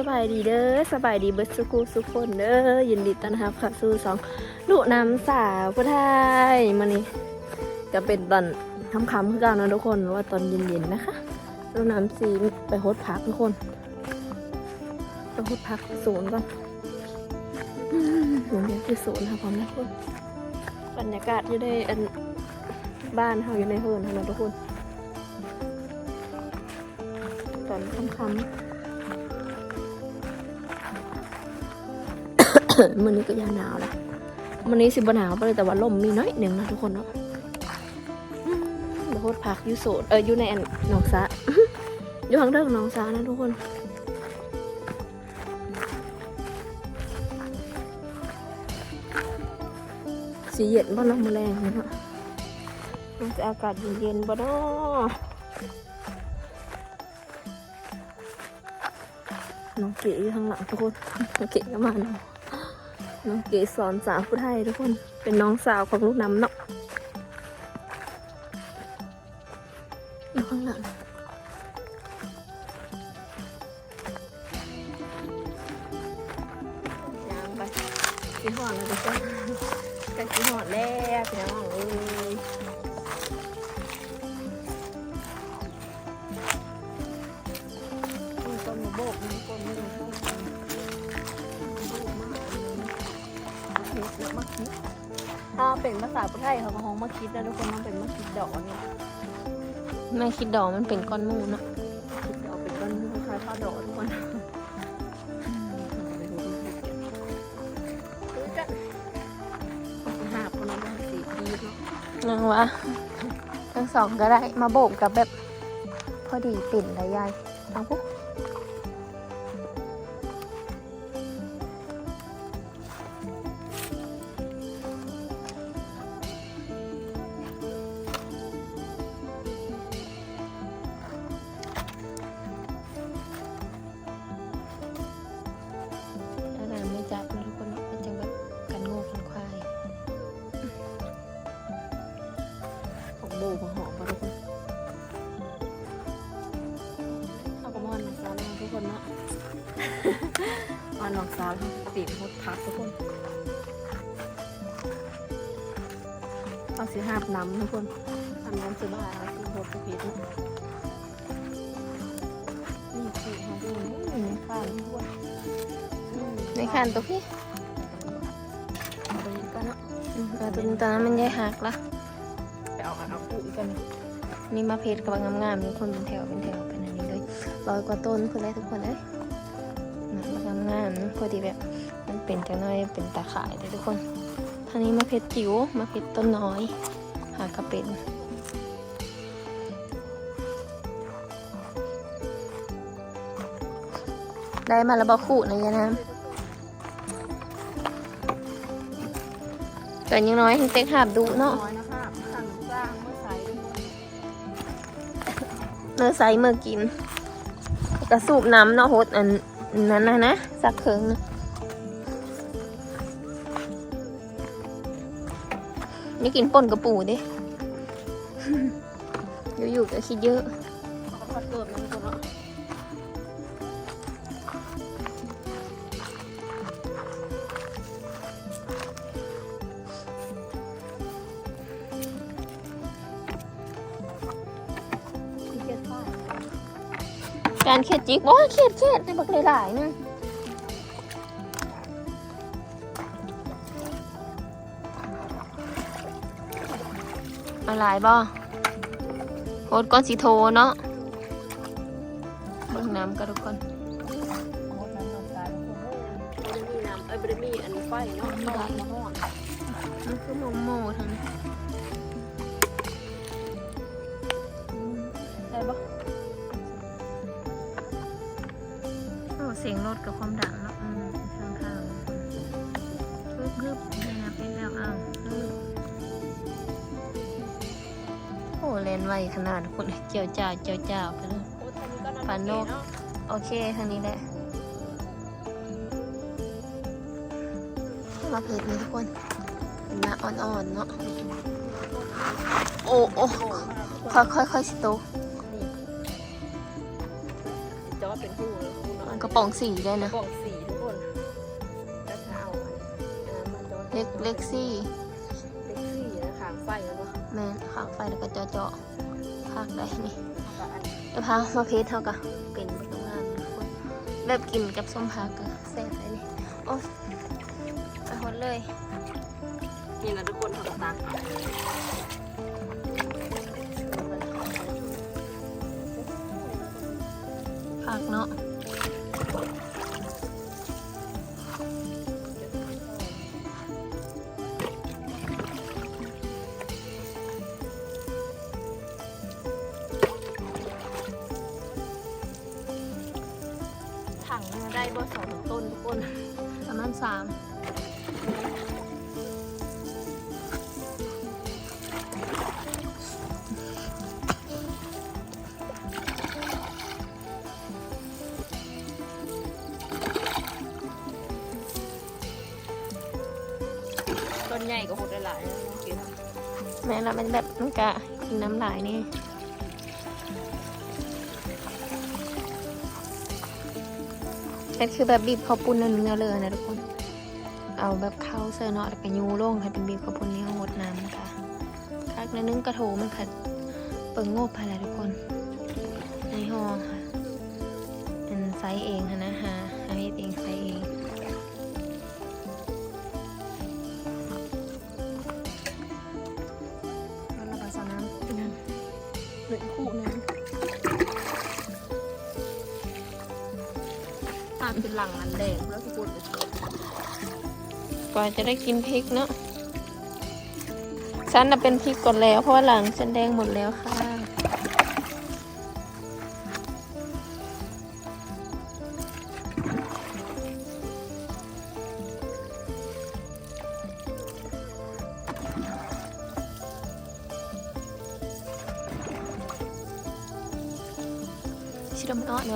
บสบายดีเด้อสบายดีเบิดสุกูสุกคนเด้อยินดีต้อนรับเข้าสู่สองลูกน้ำสาวผู้ไทยมานี่ก็เป็นตอนคำๆคือกันนะทุกคนว่าตอนเย็นๆนะคะลูกน้ำสีไปโฮดพักทุกคนไปโฮดพักศูนย์ก่อนอืมโรงเรียนที่ศูนย์ค่ะพร้อมนะทุกคนบรรยากาศอยู่ในอันบ้านเขาอยู่ในเฮิร์นค่ะนะทุกคน ตอนค่ำๆ มันนี้ก็ยาหนาวละมันนี้สิบหนาวไปเลยแต่ว่าลมมีน้อยหนึ่งนะทุกคนเนาะเดี๋ยวโคตรพักอยู่โสดเอออยู่ในนหนองสะอยู่ข้างเทิงหนองสานะทุกคนสีเย็นบ้านน้องมแรงนะเนาะมันจะอากาศเย็นๆบ้านาน้องเก๋อยู่ข้างหลังทุกคนน้องเก๋ก็มาเนาะ น้องเกสอนสาวผู้ไทยทุกคน เป็นน้องสาวของลูกน้ำเนาะอยู่ข้างหลังยางไปสีหอดแล้วทุกคนกันสีหอดแล้วพี่น้องเอ้ยมีต้นมะโบกมีต้นมะโบกโบกม มะคิด ถ้าเป็นภาษาไทยเขาก็ห้องมะคิดนะทุกคนมันเป็นมะคิดดอกนี่ไม่คิดดอกมันเป็นก้อนมูนอะคิดดอกเป็นก้อนมูคล้ายๆข้าวดอกทุกคนหาบคนนั้นสีปีเนาะนังวะทั้งสองก็ได้มาโบกกับแบบ พอดีปิ่นและยายเอาปุ๊บ นหลอกสาวตีมดพักทุกคนเอาสีหาบน้ำทุกคนทำน้ำสีบ้าเอาสีหดกระเพาะนี่คือเขาดูนี่ในข้าวทุกคนอืมในขันตัวพี่เอาไปกันเนาะอืมเอาตัวนี้ตอนนั้นมันยายหักละไปเอาเอาปุ๋ยกันนี่มาเพชรกับงามๆนี่คนเป็นแถวเป็นแถวเป็นอันนี้เลยร้อยกว่าต้นเพื่อนเลยทุกคนเอ้ยนะงามๆนะ พอดีแบบมันเป็นจังน้อยเป็นตาข่ายเลยทุกคนท่างนี้มาเพชรจิ๋วมาเพชรต้นน้อย หากระเป็นได้มาแล้วบอกขู่นะยายน้ำเกิดยังน้อยถึงเต็กหาบดุเนาะน้อยนะคะสั่งจ้างเมื่อใส่เมื่อใส่เมื่อกินกระสูบน้ำเนาะโฮดอันนั้นนะนะ สักเคิงนะนี่กินป่นกระปูดิอยู่ๆก็คิดเยอะเขาก็พัดเกิดมันก็เนาะเขียดฟ้าการเขียดจิกว่าเขียดเขียดในบักหลายๆนึง เอาหลายบ่โคตรก้อนสีโทเนาะเบิ่งน้ำกันทุกคนโอ้น้ำน้ำตาลโอ้โหไม่ได้มีน้ำเอ้ยไม่ได้มีอันไฟเนาะไม่ได้มาห้อนมันคือโมโมทั้งนั้นได้ปะโอ้เสียงรถกับความดังเนาะอืมข้างข้างฮึบฮึบนี่นะเป็นแล้วอ้าวฮึบ โอ้เลนไวขนาดคนเจียวจ้าวเจียวจ้าวไปเลยโอ้ทางนี้ก็น้ำปลาโนกเนาะโอเคทางนี้แหละมาเพจนี้ทุกคนเป็นหน้าอ่อนๆเนาะโอ้โอ้โอ้มากทุกคนค่อยค่อยค่อยๆสิโตจอว่าเป็นหูเลยหูมัเนาะนกระป๋องสีได้นะกล่องสีทุกคนแล้วถ้าเอาอันนั้นมาจอดเล็กเล็กซี่เล็กซี่นะขางไฟแล้วเนาะ แม่นขางไฟแล้วก็เจาะเจาะพักได้นี่แล้วก็อันเดี๋ยวพามาเพชรเท่ากับเป็นบทงานทุกคนแบบกินกับส้มพักก็แซ่บเลยนี่โอ้ไปหมดเลยนี่นะทุกคนทำตักพักเนาะ แม่เราเป็นแบบมันกะกินน้ำลายนี่เป็นคือแบบบีบข้าวปุ้นเนื้อเลยนะทุกคน เอาแบบเข้าเซอร์เนาะแล้วก็ยูลงค่ะเป็นบีบข้าวปุ้นนี้หมดน้ำค่ะคักในนึงกระโถมันค่ะเปิงโง่ไปแล้วทุกคน ในห้องค่ะเป็นไซส์เองค่ะนะหาหาเฮ็ดเองไซส์เอง เป็นหลังมันแดงแล้วทุกคนกว่าจะได้กินพริกเนาะฉันน่ะเป็นพริกก่อนแล้วเพราะว่าหลังฉันแดงหมดแล้วค่ะชิดมันอ้อเ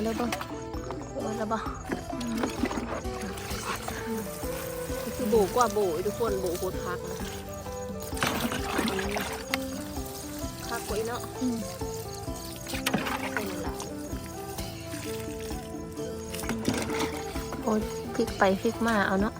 คือโบกว่าโบทุกคนโบโคตรคักนะคักกว่าอีเนาะอืมใส่หลายโอ้ยพลิกไปพลิกมาเอาเนาะ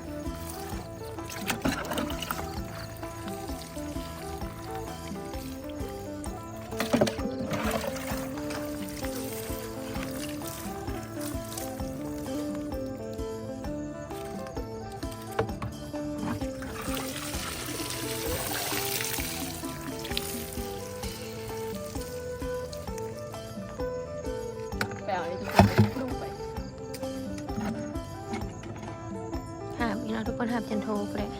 คนหาบจันโทไปเลย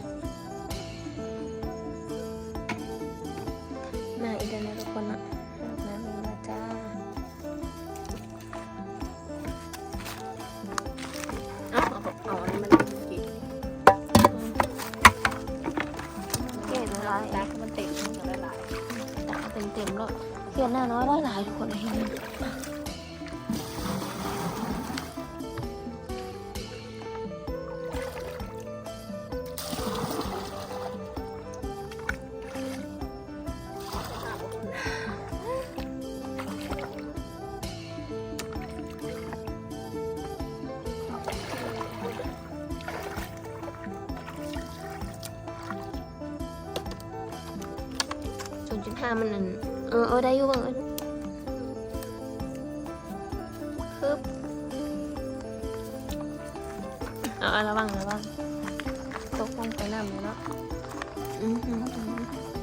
มาอีกแล้วนะทุกคนเนาะหาบน้ำมีมาจ้าเอาเอาเอาอันนี้มันกินเก่งหลายตักมันเต็มมันละลายตาเต็มเต็มๆเลยเขียนหน้าน้อยได้หลายทุกคนเลยเห็นไหม จุดห้ามันนั่นเออเออได้อยู่บ้างเออฮึบเอาเอาระวังระวังตกลงไปน้ำเลยเนาะอือหือ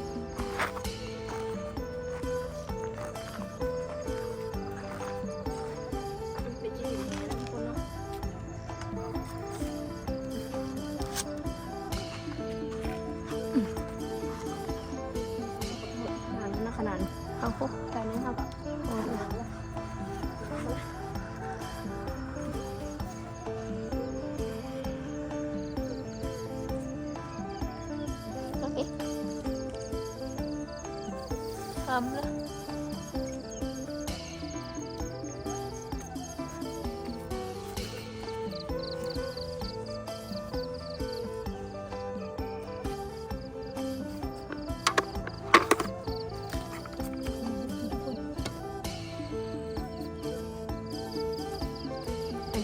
ทำแล้ว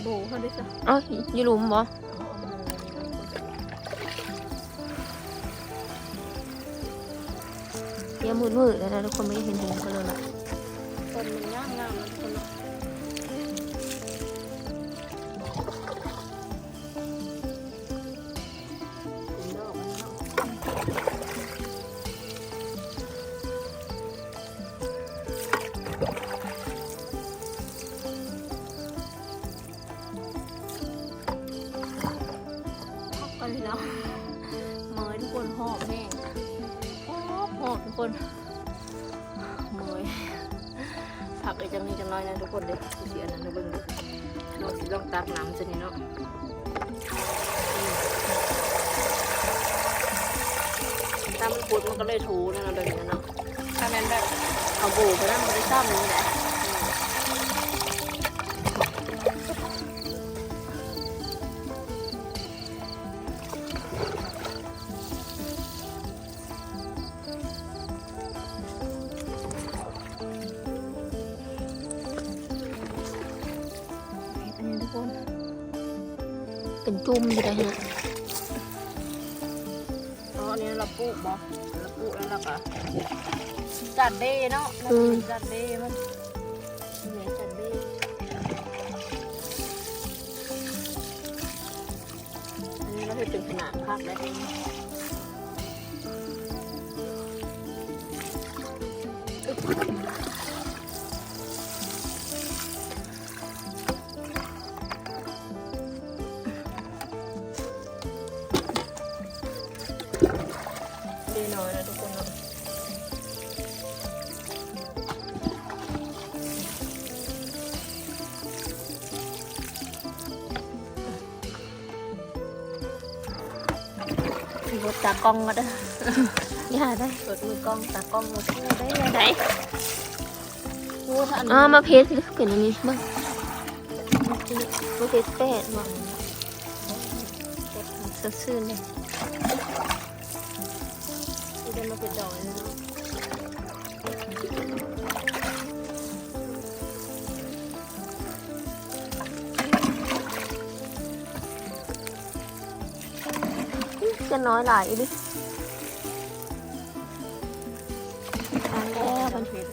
บเขาได้ ซะเอ้าอยู่หลุมบ่เดี๋ยวมืดๆแล้วนะทุกคนไม่เห็นเห็นกันเลยล่ะคนมันงามงามๆคนละเป็นดอกมันเนาะพักกันเลยแล้วเมยทุกคนหอบแห้งหอบหอบทุกคน ไอ้จังนี้จังน้อยนะทุกคนเด็กเสียนั่นนะเบิ่งดูเราสิลองตักน้ำจะนี่เนาะถ้ามันปวดมันก็เลยถูนั่นนะแบบนี้เนาะถ้าแม่นแบบเอาโบไปนั่นมันได้ซ้ำนี่แหละ จุ่มอยู่ได้ฮะอ๋ออันนี้เราปลูกบ่เราปลูกแล้วเราก็จัดเด้เนาะเราก็สิจัดเด้มันเนี่ยจัดเด้อันนี้เราให้เป็นขนาดพักแล้วเอง รถตากล้องก็ได้อย่าได้รถมือกล้องตากล้องรถอย่าได้อย่าได้โอ้ถ้าอันนี้อ่ามาเพชรคือเป็นอันนี้เบิ่งมาเพชรแปดบ่สดชื่นเลยที่ได้มาเป็นดอกอันนี้เนาะ จะน้อยหลายอยู่ดิตายแล้วมันเพชร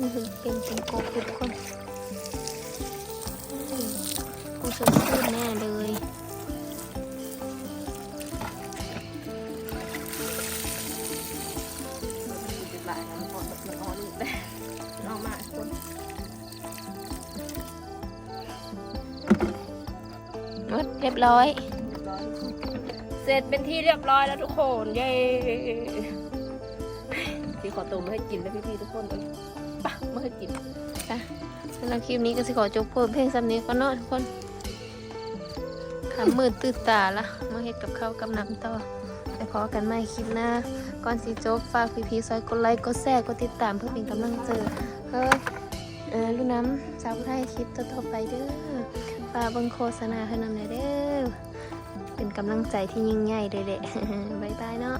นี่คือเป็นเป็นโกบทุกคนอืมกูสดชื่นแน่เลยเป็นหลายนะมันพอแบบมันอ่อนอีกแล้วมันเอามาคนหมดเรียบร้อย เสร็จเป็นที่เรียบร้อยแล้วทุกคนเย้พี่ขอตัวมาให้กินแล้วพี่ๆทุกคนเลยปะมาให้กินสำหรับคลิปนี้ก็สิขอจบเพิ่มเพลงสำเนียงก็นอนทุกคนขำมืดตื่นตาละมาเฮ็ดกับข้าวกับน้ำต่อไปพอกันใหม่คลิปหน้า ก่อนสิจบฝากพี่ๆซอยกดไลค์กดแชร์กดติดตามเพื่อเป็นกำลังใจเฮ้ยเออลูกน้ำสาวผู้ไทยคลิปต่อๆไปเด้อฝากเบังโฆษณาให้นำหน่อยเด้อ เป็นกำลังใจที่ยิ่งใหญ่เลยแหละบ๊ายบายเนาะ